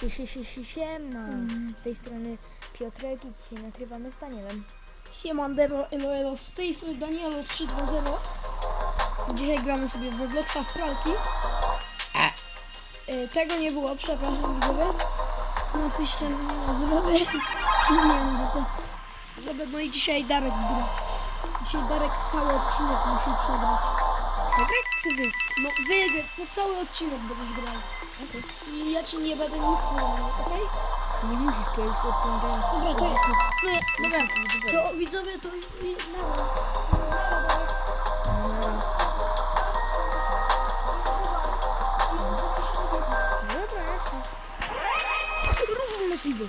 Sie, sie, sie, sie, siema. Z tej strony Piotrek i dzisiaj nagrywamy z Danielem. Siemandero Eloelo, z tej strony Danielo 320. Dzisiaj gramy sobie w Robloxa w pralki. E, tego nie było, przepraszam widzowie. Napiszcie na zdrowie. Nie wiem, że to... Dobra, no i dzisiaj Darek gra. Dzisiaj Darek cały odcinek musi przegrać. Przegrać czy wy? No wygrać, no cały odcinek będziesz grał. Okej. I ja ci nie będę nic mówił, okej? Nie musisz powiedzieć o tym Dobra, to jest... No, dobra, to widzowie to... Na, Dobra, jasne. Równo możliwy.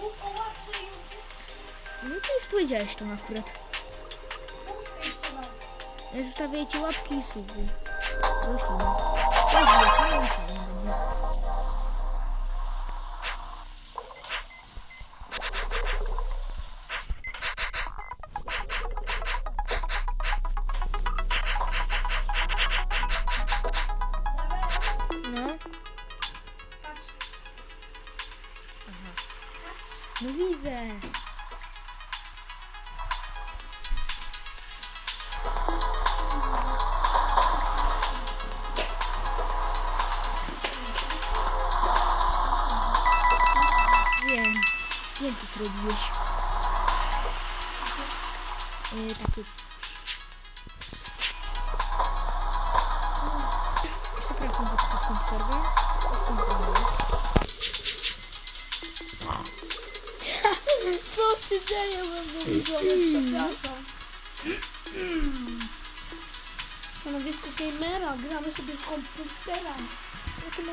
Mów o łapce YouTube. No to już powiedziałeś tam akurat. Mów jeszcze raz. Ja Zostawię ci łapki i suby. Prosimy. Prosimy, no i fajnie będzie. No, Patrz. Patrz. no widzę. Takie... Przepraszam za taką przerwę. Co się dzieje ze mną widzowie? Przepraszam. Stanowisko gamera, gramy sobie w komputera.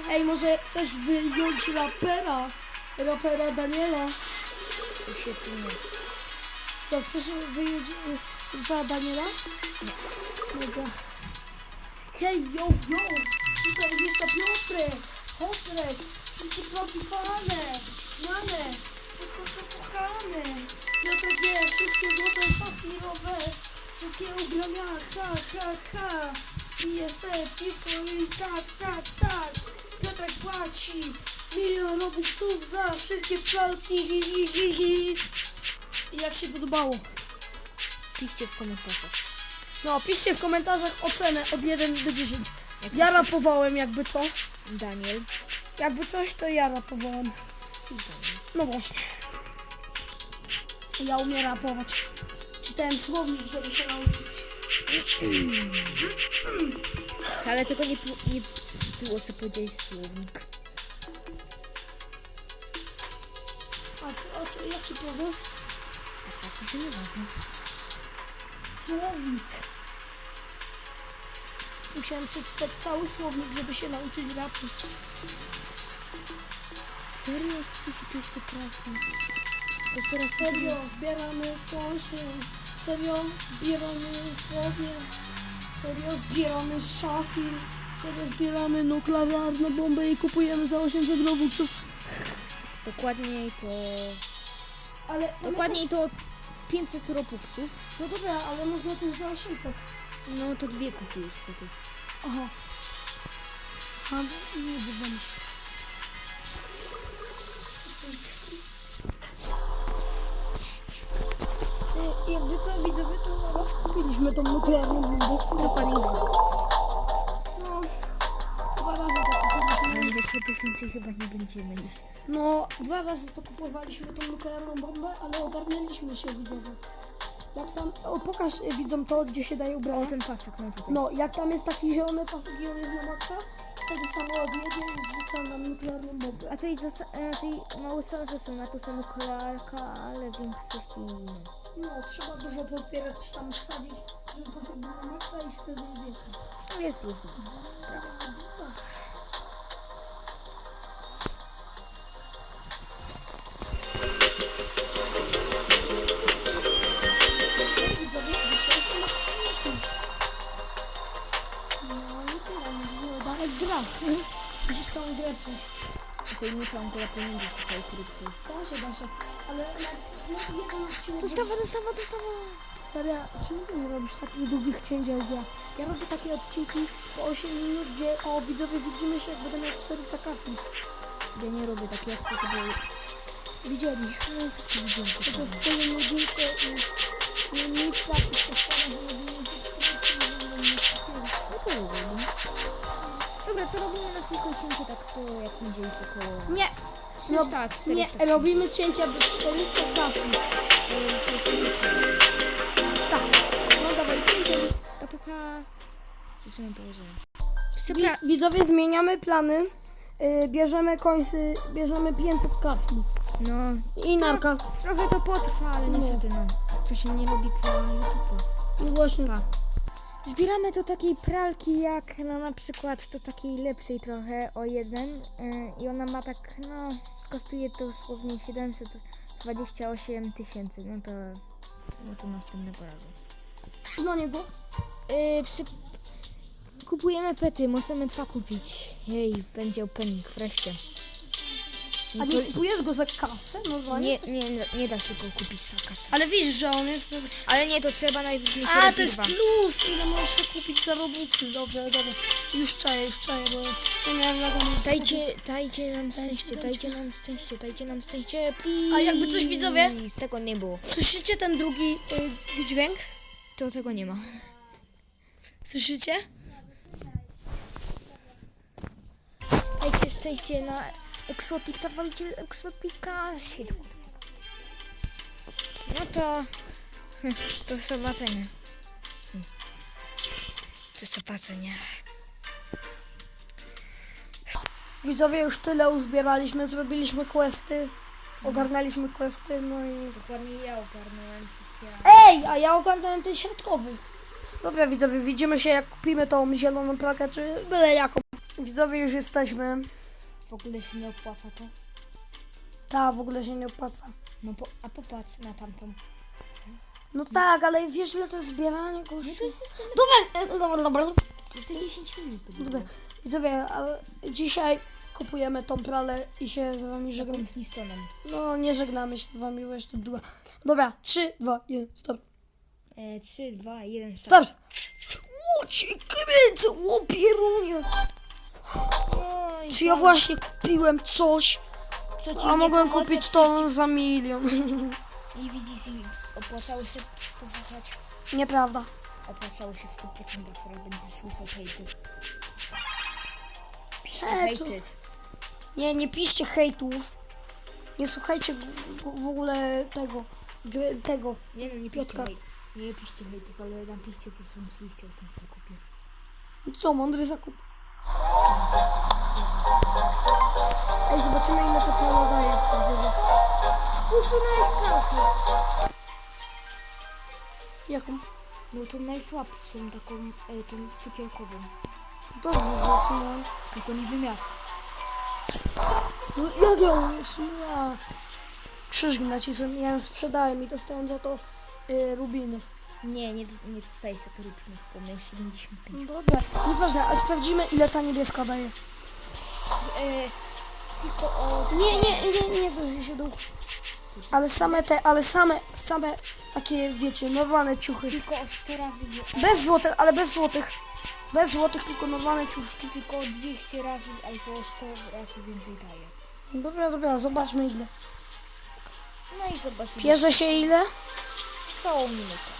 Ej, może chcesz wyjąć rapera? Rapera Daniela. To się tu nie... Co, chcesz wyjąć rapera Daniela? Dobra. Hej, yo, yo! Tutaj jeszcze Piotrek, Piotrek, wszystkie plotki fane, znane, wszystko co kochane. Piotrek je wszystkie złote szafirowe, wszystkie ubrania, ha, ha, ha. Pije se piwko i tak, tak, tak. Piotrek płaci milion robuxów za wszystkie pralki, hi, hi, hi, hi. Jak się podobało? Piszcie w komentarzach. No, piszcie w komentarzach ocenę od 1 do 10. Ja rapowałem jakby co. Daniel. Jakby coś, to ja rapowałem. No właśnie. Ja umiem rapować. Czytałem słownik, żeby się nauczyć. Ale tego nie, nie było co powiedzieć słownik. A co, a co jaki problem? A tak, to nieważne. Słownik. Musiałem przeczytać cały słownik, żeby się nauczyć rapu. Serio? Ty się pierwszy trafi. To teraz serio, zbieramy kąsie. Serio, zbieramy spodnie. Serio, zbieramy szafir. Serio, zbieramy nuklearną bombę i kupujemy za 800 robuxów. Dokładniej to... Ale Dokładniej to 500 robuxów. No dobra, ale można też za 800. No to dwie kupiłeś wtedy. Aha. Aha, nie odzywamy się teraz. E, Jakby co widzowie, to kupiliśmy tą nuklearną bombę. Dokładnie dwa. Tych więcej chyba nie będziemy nic. No, dwa razy to kupowaliśmy tą nuklearną bombę, ale ogarnialiśmy się widzowie. Jak tam, o pokaż e, widzom to, gdzie się daje O, ubrania. ten pasek, no tutaj. No, jak tam jest taki zielony pasek i on jest na maksa, wtedy samolot jedzie i zrzuca nam nuklearną bombę. A tej, zas- e, tej małe salże są napisane nuklearka, ale w większości nie. No, trzeba dużo pozbierać, tam wsadzić, żeby potem na maksa i wtedy wiecie. No jest różnie. Musisz całą grę przejść. Tutaj nie całą kolę pieniędzy tutaj krypcie. Da się, da się. Ale na, na jeden odcinek... Dostawa, dostawa, dostawa. Stara, czemu ty nie robisz takich długich cięć jak ja? Ja robię takie odcinki po 8 minut, gdzie o widzowie widzimy się jak będę miał 400 kafli. Ja nie robię takie jak to sobie... Widzieli. No wszystko widziałem. To to jest twoje nudniejsze i nie, nie wpłacić to szkoda, że robimy No to robię. Dobra, to robimy na kilku cięcie tak to jak będzie ich około... Nie. 300, No, nie, 400. robimy cięcia do 400 kafli. Tak. No dawaj, cięcie. To taka... Rzucimy położenie. Wi- widzowie, zmieniamy plany. Yy, bierzemy końcy, bierzemy 500 kafli. No, I narka. trochę to potrwa, ale niestety no. To się nie robi dla YouTube'a. No właśnie. Pa. Zbieramy do takiej pralki jak no na przykład do takiej lepszej trochę o jeden yy, i ona ma tak no kosztuje to dosłownie 728 tysięcy no to no to następnego razu. Do niego. Yy, przy... Kupujemy pety, możemy dwa kupić. Jej, będzie opening wreszcie. A No nie to- kupujesz go za kasę? Normalnie? nie, nie, nie, nie da się go kupić za kasę. Ale widzisz, że on jest... Ale nie, to trzeba najpierw mieć A, to jest plus! Ile możesz sobie kupić za Robuxy? Dobra, dobra. Już czaję, już czaję, bo nie miałem na mnie Dajcie, dajcie nam Dajcie, szczęście, dajcie. nam szczęście, dajcie nam szczęście, please. A jakby coś, widzowie? Tego nie było. Słyszycie ten drugi y, dźwięk? To tego nie ma. Słyszycie? Dajcie szczęście na Exotic, to walicie Exotica. No to... hm, To zobaczenia. Hm. To zobaczenia. Widzowie, już tyle uzbieraliśmy, zrobiliśmy questy, ogarnęliśmy questy, no i... Dokładnie ja ogarnąłem wszystkie. Ej, a ja ogarnąłem ten środkowy. Dobra, widzowie, widzimy się jak kupimy tą zieloną plakę, czy byle jaką. Widzowie, już jesteśmy. W ogóle się nie opłaca to. Ta, w ogóle się nie opłaca. No po, a popatrz na tamtą. No tak, ale wiesz ile to jest zbieranie kosztuje? to jest system. Dobra, e, dobra, dobra. Jeszcze 10 minut to Dobra, widzowie, ale dzisiaj kupujemy tą pralę i się z wami żegnamy. Taką zniszczoną. No, nie żegnamy się z wami, bo jeszcze długo. Dobra, 3, 2, 1, stop. E, 3, 2, 1, start. Stop! Łucie, kręcę, łopierunie. No i Czy ja właśnie kupiłem coś, Co ci a nie mogłem pomoże? kupić to za milion. I widzisz, i opłacało się posłuchać. Nieprawda. Opłacało się w 100%, która będzie słyszał hejty. Piszcie E, to- hejty. Nie, nie piszcie hejtów. Nie słuchajcie g- g- w ogóle tego, gry- tego. Nie no, nie piszcie Piotrka. hejtów. Nie piszcie hejtów, ale napiszcie co sądziliście o tym zakupie. Co, mądry zakup. Ej, zobaczymy ile to prawo daje. Usunąłeś pralkę. Jaką? No tą najsłabszą, taką, e, tą z cukierkową. Dobrze, usunąłem. Tylko nie wymiar. No jak ją usunęła? Krzyż nacisłem, ja ją sprzedałem i dostałem za to y, rubiny. Nie, nie, nie dostaję za to rybki, wspomnę, 75. No dobra, nieważne, ale sprawdzimy ile ta niebieska daje. E, tylko o... Nie, nie, nie, nie dojdzie się ucha. Ale same te, ale same, same takie, wiecie, normalne ciuchy. Tylko o 100 razy... wie- Bez złotych, ale bez złotych. Bez złotych, tylko normalne ciuszki. Tylko o 200 razy albo o 100 razy więcej daje. Dobra, dobra, zobaczmy ile. No i zobaczymy. Bierze się ile? Całą minutę.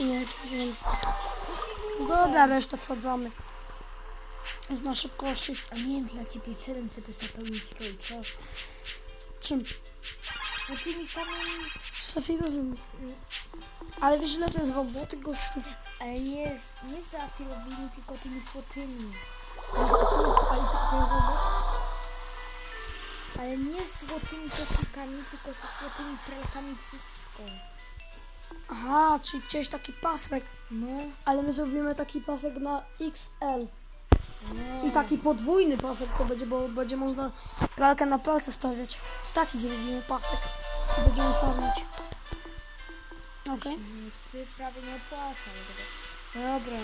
Nie, nie. Dobra, resztę wsadzamy. Już na szybkości. A miałem dla ciebie celem sobie zapełnić to i co? Czym? No tymi samymi... Safirowymi. Ale wiesz ile to jest roboty, gościu? Ale nie, nie z afilowymi, tylko tymi złotymi. Ale nie z złotymi koszykami, tylko ze złotymi pralkami wszystko. Aha, czyli chciałeś taki pasek. No, Ale my zrobimy taki pasek na XL. I taki podwójny pasek to będzie, bo będzie można pralkę na palce stawiać. Taki zrobimy pasek. I będziemy farmić. Okej? Ty prawie nie opłaca. Dobra. Dobra.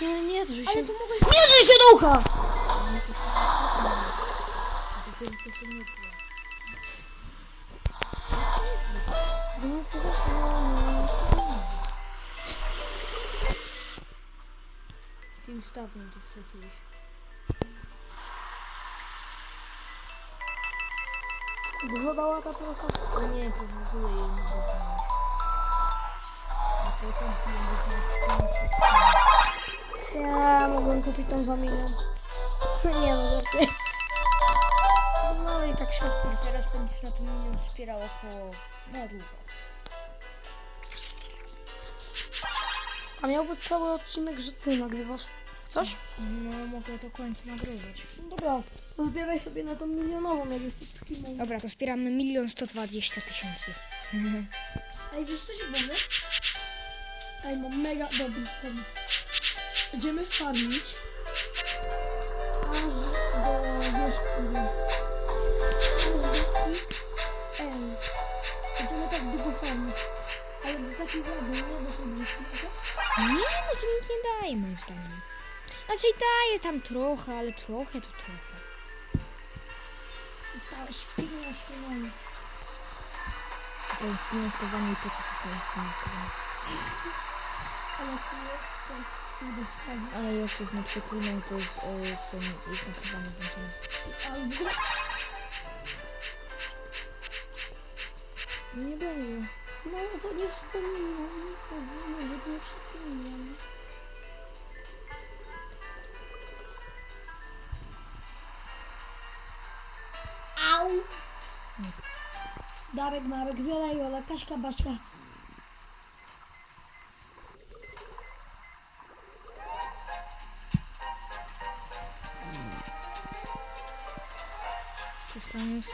Nie, nie drzyj się. Ale to mogę... Nie drzyj się do ucha! Ty się nie dzieje. Ty już dawno tu wsadziłeś. Dużo dała ta pralka? O nie, to w ogóle jej nie zaznałeś. Na początku ją zaznałeś Czy ja mogłem kupić tą za milion? Nie no, żarty. No i tak. I teraz będziesz na ten milion wspierał około... No długo. A miał być cały odcinek, że ty nagrywasz. Coś? No, mogę do końca nagrywać. No dobra, zbieraj sobie na tą milionową, jak jesteś taki mądry. Dobra, to wspieramy milion sto dwadzieścia tysięcy. Ej, wiesz co się boję? Ej, mam mega dobry pomysł. Będziemy farmić aż nic nie daje moim zdaniem. Znaczy daje tam trochę, ale trochę to trochę. Zostałeś pieniążki, no. To jest pieniążkowanie i po co zostaje pieniążkowanie? Ale co nie? Ale jak coś nie przeklinał, to jest, e, są, jest nagrywanie włączone. Ale w ogóle... No nie będzie. No to nie wspominam. Nawet nie przypominam. Au! Dabek mabek yola yola kaşka başka. Kestanyos.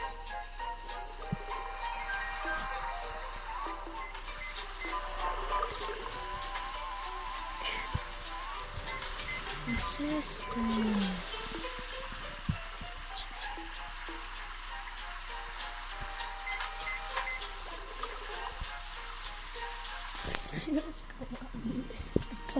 Ses de. To.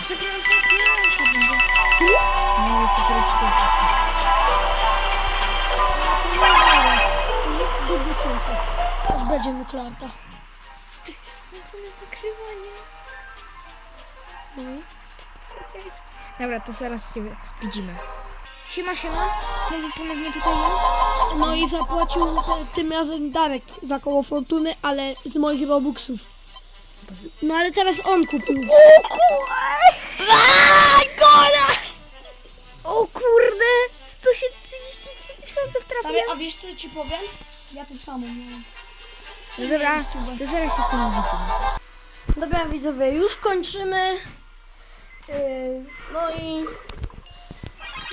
Przegrałaś na. Co? No, jest pierwszy. Dobra, to zaraz się widzimy. Siema, siema. Znowu ponownie tutaj ja. No i zapłacił te, tym razem Darek za koło fortuny, ale z moich robuxów. No ale teraz on kupił. O kurde! Gola! O kurde! 133 tysiące Stary, wtrafiłem. a wiesz co ci powiem? Ja to samo miałem. Dobra, to zaraz się z tym. Dobra widzowie, już kończymy. Yy, no i...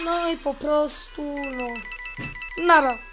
No i po prostu, no... Nara.